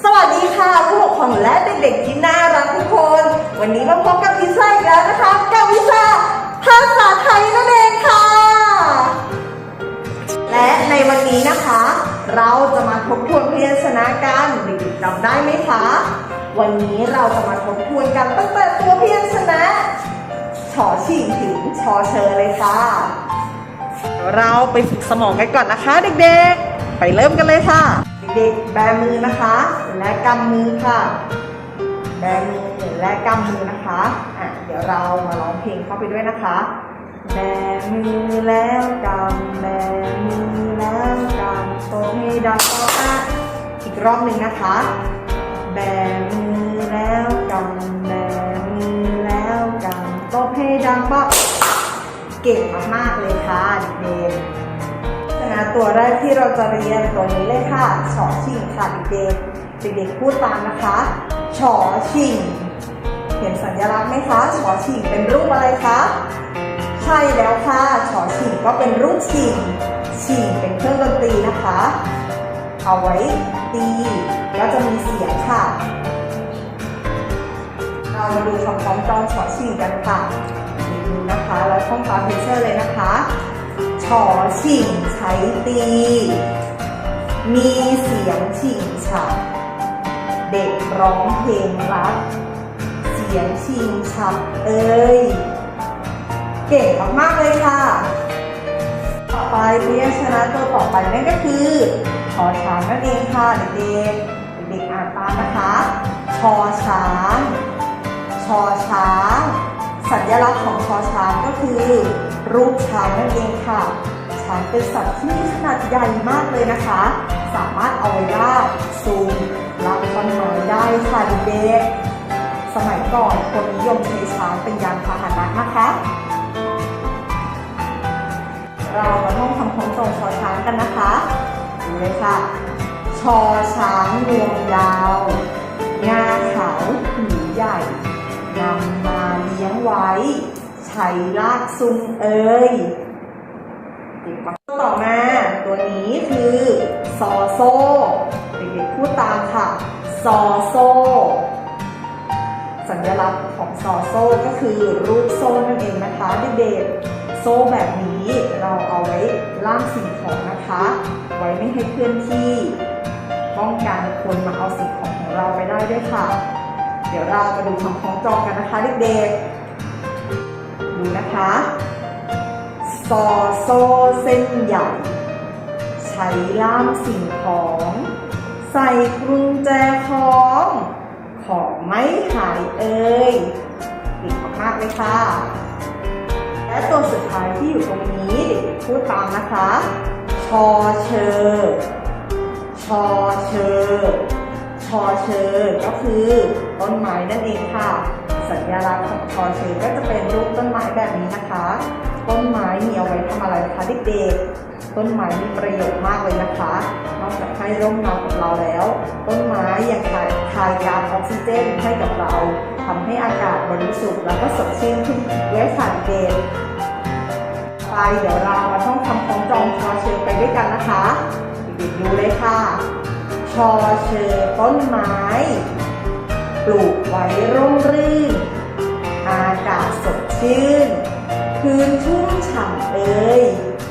สวัสดีค่ะผู้ปกครองและเด็กๆที่น่ารักทุกคน วันนี้มาพบกับพิซซ่าอีกแล้วนะคะกับวิชาภาษาไทยนั่นเองค่ะ และในวันนี้นะคะ เราจะมาทบทวนพยัญชนะกันเด็กๆจำได้ไหมคะ วันนี้เราจะมาทบทวนกันตั้งแต่ตัวพยัญชนะชอชิงถึงชอเชอเลยค่ะเดี๋ยวเราไปฝึกสมองกันก่อนนะคะ เด็กๆ ไปเริ่มกันเลยค่ะ เด็กๆ แบมือนะคะ และกำมือค่ะ แบมือและกำมือนะคะอะเดี๋ยวเรามาร้องเพลงเข้าไปด้วยนะคะ แบมือแล้วกำแบมือแล้วกำโตให้ดังอะอีกรอบหนึ่งนะคะ แบมือแล้วกำแบมือแล้วกำตบให้ดังปะเก่งมากๆเลยค่ะเด็กๆนะตัวแรกที่เราจะเรียนตัวนี้เลยค่ะฉอชิงค่ะเด็กๆ เด็กๆพูดตามนะคะฉอชิง เห็นสัญลักษณ์ไหมคะฉอชิงเป็นรูปอะไรคะ ใช่แล้วค่ะฉอชิงก็เป็นรูปชิงชิงเป็นเครื่องดนตรีนะคะ เอาไว้ตีแล้วจะมีเสียงค่ะ เรามาดูคำคล้องจองฉอชิงกันค่ะดูนะคะแล้วท่องตามเพเชอร์เลยนะคะฉอชิงใช้ตี มีเสียงชิงฉับ เด็กร้องเพลงรัก เสียงชิงฉับเอ้ย เก่งมากๆเลยค่ะ ต่อไปพยัญชนะตัวต่อไปนั่นก็คือชอช้างนั่นเองค่ะเด็กๆเด็กๆอ่านตามนะคะชอช้างชอช้างสัญลักษณ์ของชอช้างก็คือ รูปช้างนั่นเองค่ะ ช้างเป็นสัตว์ที่มีขนาดใหญ่มากเลยนะคะ สามารถเอาไว้ลากซูม รับต้นไม้ได้ค่ะเด็กๆสมัยก่อนคนนิยมใช้ช้างเป็นยานพาหนะนะคะ เรามาท่องคำคล้องจองชอช้างกันนะคะดูเลยค่ะ ชอช้างงวงยาวงาขาวหูใหญ่นำมาเลี้ยงไว้ ใช้ลากซุงเอ้ยเด็กมาต่อมาตัวนี้คือซอโซ เด็กๆพูดตามค่ะ ซอโซ่ สัญลักษณ์ของซอโซ่ก็คือรูปโซ่นั่นเองนะคะเด็กๆโซ่แบบนี้เราเอาไว้ล่ามสิ่งของนะคะ ไว้ไม่ให้เคลื่อนที่ ป้องกันคนมาเอาสิ่งของของเราไปได้ด้วยค่ะ เดี๋ยวเรามาดูคำคล้องจองกันนะคะเด็กๆดูนะคะซอโซ่เส้นใหญ่ ใช้ล่ามสิ่งของ ใส่กุญแจของของไม่หายเอ่ยดีมากๆเลยค่ะ และตัวสุดท้ายที่อยู่ตรงนี้เด็กพูดตามนะคะ ชอเชอ ชอเชอ ชอเชอ ก็คือต้นไม้นั่นเองค่ะ สัญลักษณ์ของชอเชอ ก็จะเป็นรูปต้นไม้แบบนี้นะคะ ต้นไม้มีเอาไว้ทำอะไรคะเด็กๆ ต้นไม้มีประโยชน์มากเลยนะคะ นอกจากให้ร่มเงากับเราแล้ว ต้นไม้ยังคายคายก๊าซออกซิเจนให้กับเราทำให้อากาศบริสุทธิ์แล้วก็สดชื่นขึ้นอีกด้วยค่ะเด็กๆไปเดี๋ยวเรามาท่องคำคล้องจองชอเชอไปด้วยกันนะคะเด็กๆดูเลยค่ะ ชอเชอต้นไม้ ปลูกไว้ร่มรื่น อากาศสดชื่นพื้นชุ่มฉ่ำเอ่ย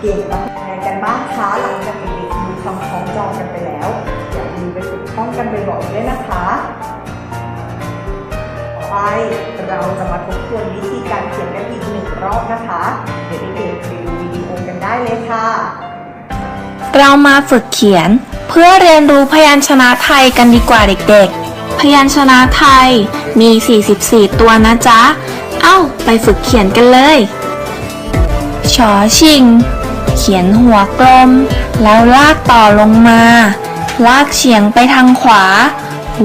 เก่งมาก บ้างคะหลังจากเด็กๆดูคำคล้องจองกันไปแล้วอย่าลืมไปฝึกท่องกันบ่อยๆด้วยนะคะต่อไปเราจะมาทบทวนวิธีการเขียนกันอีกหนึ่งรอบนะคะ เดี๋ยวเด็กๆไปดูวิดีโอกันได้เลยค่ะ เรามาฝึกเขียน เพื่อเรียนรู้พยัญชนะไทยกันดีกว่าเด็กๆ พยัญชนะไทยมี 44 ตัวนะจ๊ะ เอ้า ไปฝึกเขียนกันเลยชอชิง เขียนหัวกลม แล้วลากต่อลงมา ลากเฉียงไปทางขวา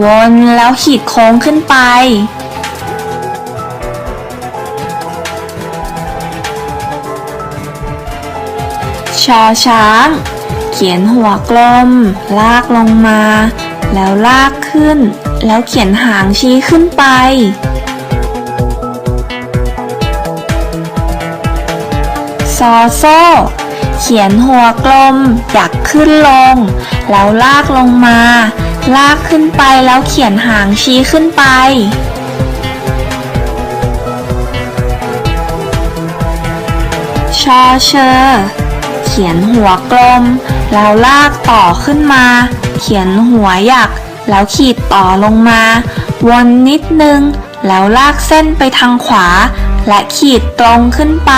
วนแล้วขีดโค้งขึ้นไป ชอช้าง เขียนหัวกลม ลากลงมา แล้วลากขึ้น แล้วเขียนหางชี้ขึ้นไปซอโซ่ เขียนหัวกลมอยากขึ้นลง แล้วลากลงมา ลากขึ้นไปแล้วเขียนหางชี้ขึ้นไป ชอเชอเขียนหัวกลม แล้วลากต่อขึ้นมา เขียนหัวหยัก แล้วขีดต่อลงมา วนนิดนึง แล้วลากเส้นไปทางขวา และขีดตรงขึ้นไป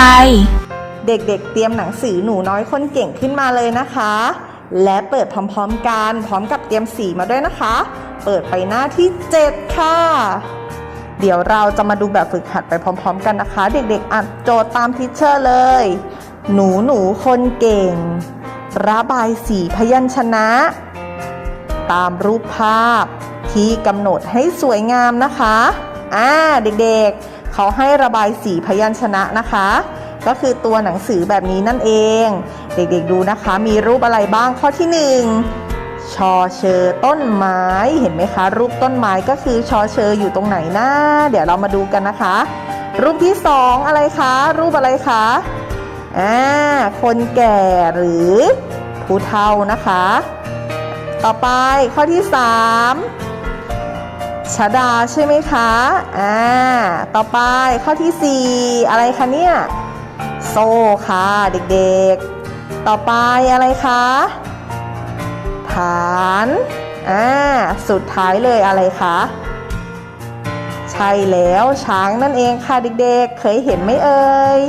เด็กๆ เตรียมหนังสือหนูน้อยคนเก่งขึ้นมาเลยนะคะ และเปิดพร้อมๆกันพร้อมกับเตรียมสีมาด้วยนะคะ เปิดไปหน้าที่ 7 ค่ะ เดี๋ยวเราจะมาดูแบบฝึกหัดไปพร้อม ๆ กันนะคะ เด็กๆอ่านโจทย์ตามทิชเชอร์เลย หนูหนูคนเก่ง ระบายสีพยัญชนะ ตามรูปภาพที่กำหนดให้สวยงามนะคะ อ่าเด็กๆ เขาให้ระบายสีพยัญชนะนะคะ ก็คือตัวหนังสือแบบนี้นั่นเอง เด็กๆดูนะคะ มีรูปอะไรบ้างข้อที่หนึ่งชอเชอต้นไม้เห็นไหมคะ รูปต้นไม้ก็คือชอเชออยู่ตรงไหนนะเดี๋ยวเรามาดูกันนะคะ รูปที่สองอะไรคะ รูปอะไรคะอ่าคนแก่หรือผู้เฒ่านะคะ ต่อไปข้อที่ 3ชดาใช่ไหมคะ อ่า ต่อไปข้อที่ 4 อะไรคะเนี่ย โซ่ค่ะเด็กๆ ต่อไปอะไรคะ ฐานอ่าสุดท้ายเลยอะไรคะ ใช่แล้วช้างนั่นเองค่ะเด็กๆ เคยเห็นไหมเอ่ย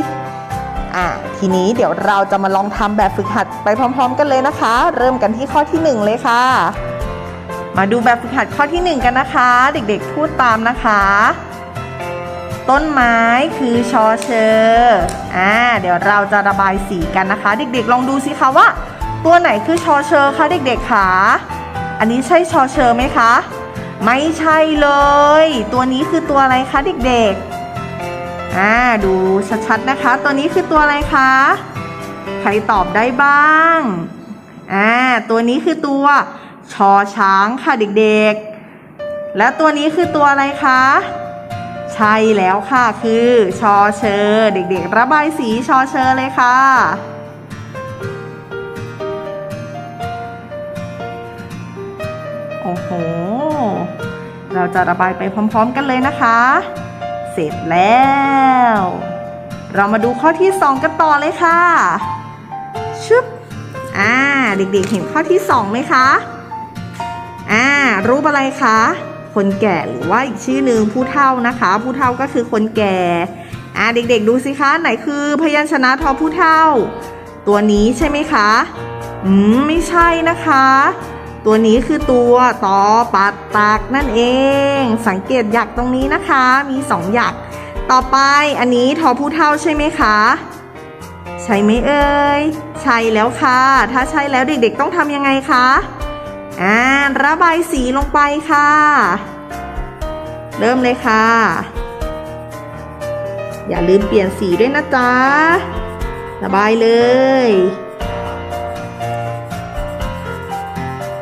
อะทีนี้เดี๋ยวเราจะมาลองทำแบบฝึกหัดไปพร้อม ๆ กันเลยนะคะ เริ่มกันที่ข้อที่ 1 เลยค่ะ มาดูแบบฝึกหัดข้อที่ 1 กันนะคะ เด็กๆพูดตามนะคะ ต้นไม้คือชอเชอร์อ่าเดี๋ยวเราจะระบายสีกันนะคะ เด็กๆ ลองดูสิคะว่า ตัวไหนคือชอเชอร์คะเด็กๆคะอันนี้ใช่ชอเชอร์ไหมคะ ไม่ใช่เลย ตัวนี้คือตัวอะไรคะเด็กๆอ่าดูชัดๆนะคะ ตัวนี้คือตัวอะไรคะใครตอบได้บ้างอ่าตัวนี้คือตัวชอช้างค่ะเด็กๆ และตัวนี้คือตัวอะไรคะ ใช่แล้วค่ะคือชอเชอร์เด็กๆ ระบายสีชอเชอร์เลยค่ะโอ้โห เราจะระบายไปพร้อมๆกันเลยนะคะ เสร็จแล้ว เรามาดูข้อที่ 2 กันต่อเลยค่ะ ชึบ อ่า เด็กๆ เห็นข้อที่ 2ไหมคะ อ่า รูปอะไรคะ คนแก่หรือว่าอีกชื่อหนึ่งผู้เฒ่านะคะ ผู้เฒ่าก็คือคนแก่อ่าเด็กๆ ดูสิคะไหนคือพยัญชนะทอผู้เฒ่า ตัวนี้ใช่ไหมคะอืมไม่ใช่นะคะ ตัวนี้คือตัวตอปัดตากนั่นเอง สังเกตหยักตรงนี้นะคะ มีสองหยัก ต่อไปอันนี้ทอผู้เท่าใช่ไหมคะใช่ไหมเอ่ยใช่แล้วค่ะ ถ้าใช่แล้วเด็กๆ ต้องทำยังไงคะ อ่าระบายสีลงไปค่ะ เริ่มเลยค่ะ อย่าลืมเปลี่ยนสีด้วยนะจ๊ะ ระบายเลย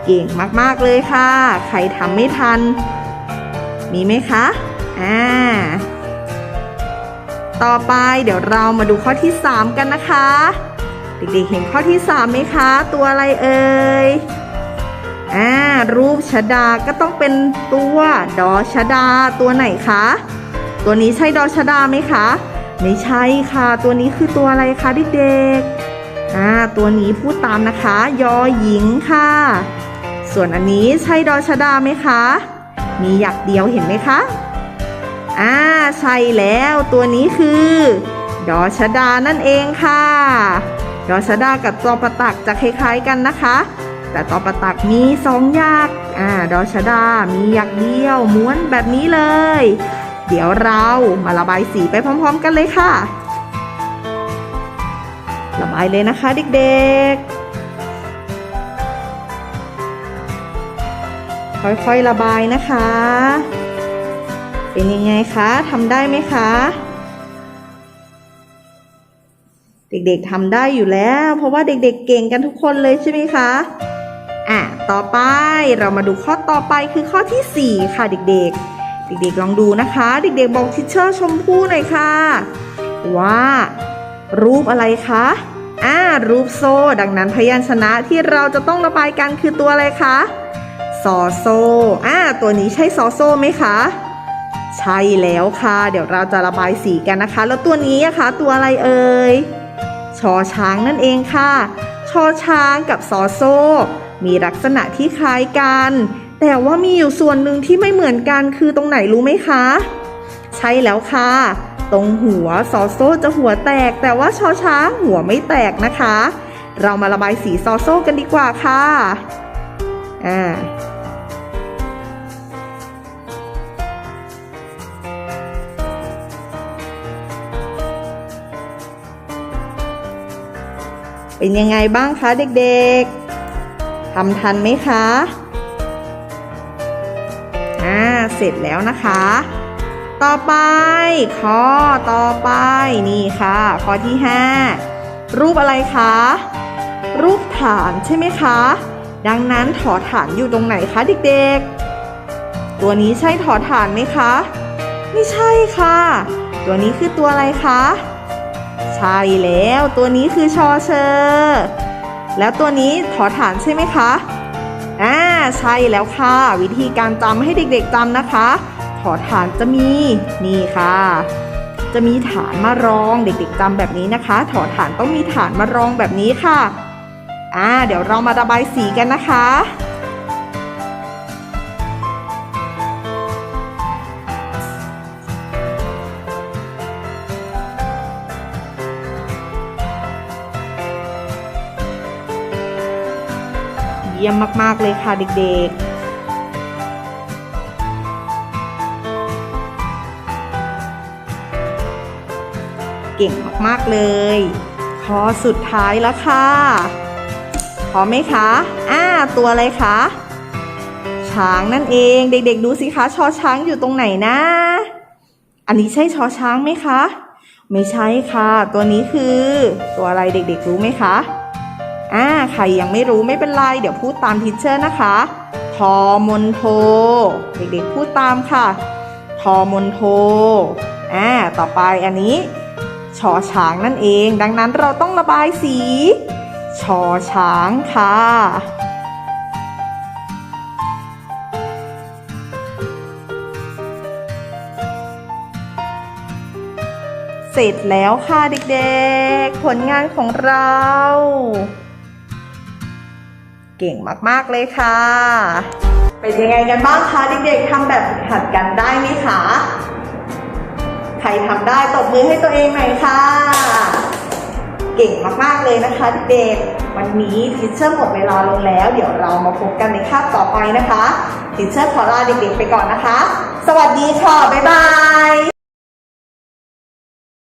เก่งมากๆเลยค่ะ ใครทำไม่ทัน มีไหมคะ อ่า ต่อไปเดี๋ยวเรามาดูข้อที่ 3 กันนะคะ เด็กๆเห็นข้อที่ 3 ไหมคะ ตัวอะไรเอ่ย อ่ารูปชดาก็ต้องเป็นตัวดอชดาตัวไหนคะ ตัวนี้ใช่ดอชดาไหมคะ ไม่ใช่ค่ะ ตัวนี้คือตัวอะไรคะเด็กๆอ่าตัวนี้พูดตามนะคะ ยอหญิงค่ะ ส่วนอันนี้ใช่ดอชดาไหมคะ มีหยักเดียวเห็นไหมคะอ่าใช่แล้วตัวนี้คือ ดอชดานั่นเองค่ะ ดอชดากับตอประตักจะคล้ายๆกันนะคะ แต่ตอประตักมีสองหยักอ่าดอชดา มีหยักเดียวม้วนแบบนี้เลย เดี๋ยวเรามาระบายสีไปพร้อมๆกันเลยค่ะ ระบายเลยนะคะเด็กๆค่อยๆ ระบายนะคะ เป็นยังไงคะ ทำได้ไหมคะ เด็กๆทำได้อยู่แล้ว เพราะว่าเด็กๆเก่งกันทุกคนเลยใช่ไหมคะ อะต่อไปเรามาดูข้อต่อไปคือข้อที่ 4 ค่ะเด็กๆ เด็กๆลองดูนะคะ เด็กๆบอกทิชเชอร์ชมพู่หน่อยค่ะ ว่า รูปอะไรคะอ่ารูปโซ่ ดังนั้นพยัญชนะที่เราจะต้องระบายกันคือตัวอะไรคะซอโซอ่าตัวนี้ใช่ซอโซไหมคะ ใช่แล้วค่ะ เดี๋ยวเราจะระบายสีกันนะคะ แล้วตัวนี้อะคะตัวอะไรเอ่ยชอช้างนั่นเองค่ะ ชอช้างกับซอโซ มีลักษณะที่คล้ายกัน แต่ว่ามีอยู่ส่วนหนึ่งที่ไม่เหมือนกันคือตรงไหนรู้ไหมคะ ใช่แล้วค่ะ ตรงหัวซอโซจะหัวแตก แต่ว่าชอช้างหัวไม่แตกนะคะ เรามาระบายสีซอโซกันดีกว่าค่ะอ่าเป็นยังไงบ้างคะเด็กๆ ทำทันไหมคะ อ่า เสร็จแล้วนะคะ ต่อไปข้อต่อไปนี่ค่ะ ข้อที่ 5 รูปอะไรคะ รูปฐานใช่ไหมคะ ดังนั้นถอฐานอยู่ตรงไหนคะเด็กๆ ตัวนี้ใช่ถอฐานไหมคะ ไม่ใช่ค่ะ ตัวนี้คือตัวอะไรคะ ใช่แล้ว ตัวนี้คือชอเชอร์ แล้วตัวนี้ถอฐานใช่ไหมคะอ่าใช่แล้วค่ะ วิธีการจำให้เด็กๆจำนะคะ ถอฐานจะมีนี่ค่ะ จะมีฐานมารองเด็กๆจำแบบนี้นะคะ ถอฐานต้องมีฐานมารองแบบนี้ค่ะอ่าเดี๋ยวเรามาระบายสีกันนะคะ เยี่ยมมาก ๆ เลยค่ะเด็ก ๆเก่งมาก ๆ เลย ข้อสุดท้ายแล้วค่ะ พร้อมไหมคะ อ่า ตัวอะไรคะ ช้างนั่นเอง เด็ก ๆ ดูสิคะ ชอช้างอยู่ตรงไหนนะ อันนี้ใช่ชอช้างไหมคะ ไม่ใช่ค่ะ ตัวนี้คือ ตัวอะไรเด็ก ๆ รู้ไหมคะ อ่าใครยังไม่รู้ไม่เป็นไร เดี๋ยวพูดตามทิชเชอร์นะคะ ทอมนโท เด็กๆพูดตามค่ะ ทอมนโท อ่า ต่อไปอันนี้ชอช้างนั่นเอง ดังนั้นเราต้องระบายสี ชอช้างค่ะ เสร็จแล้วค่ะเด็กๆ ผลงานของเรา เก่งมากๆเลยค่ะ เป็นยังไงกันบ้างคะเด็กๆทำแบบฝึกหัดกันได้ไหมคะใครทำได้ตบมือให้ตัวเองหน่อยค่ะ เก่งมากๆเลยนะคะเด็กๆวันนี้ทิชเชอร์หมดเวลาลงแล้ว เดี๋ยวเรามาพบกันในคาบต่อไปนะคะทิชเชอร์ขอลาเด็กๆไปก่อนนะคะ สวัสดีค่ะ บ๊ายบาย